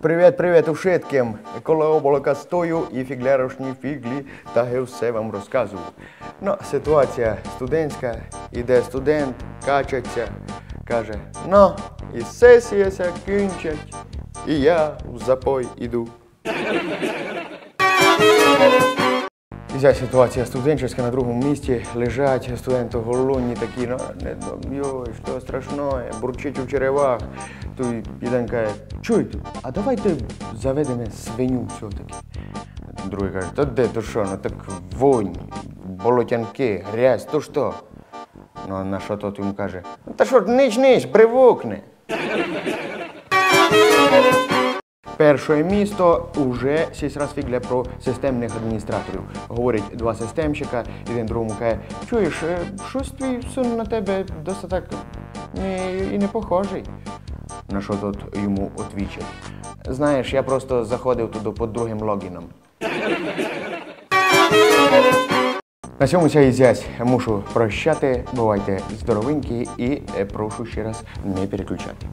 Привіт, привіт ушитким! Оболока стою і фіглярошні фіглі, та я все вам розказую. Ну, ситуація студентська, іде студент, качаться, каже, ну, і сесія ся кінчать, і я в запой іду. Ця ситуація студенческая на другому місці лежать студенти голодні такі, ну, не, йой, що страшне, бурчить у черевах. Той один каже, чуєте, а давайте заведемо свиню все-таки. Другий каже, та де, то що, ну так вонь, болотянки, грязь, то що? Ну, а на що тот йому каже, ну та що, нич, привукни. Перше місто уже сільськрас фігля про системних адміністраторів. Говорить два системщика, один другому каже, чуєш, е, щось твій син на тебе досить так не, і не похожий. На що тут йому отвічать? Знаєш, я просто заходив туди під другим логіном. На цьому ця ізясь мушу прощати. Бувайте здоровенькі і е, прошу ще раз не переключати.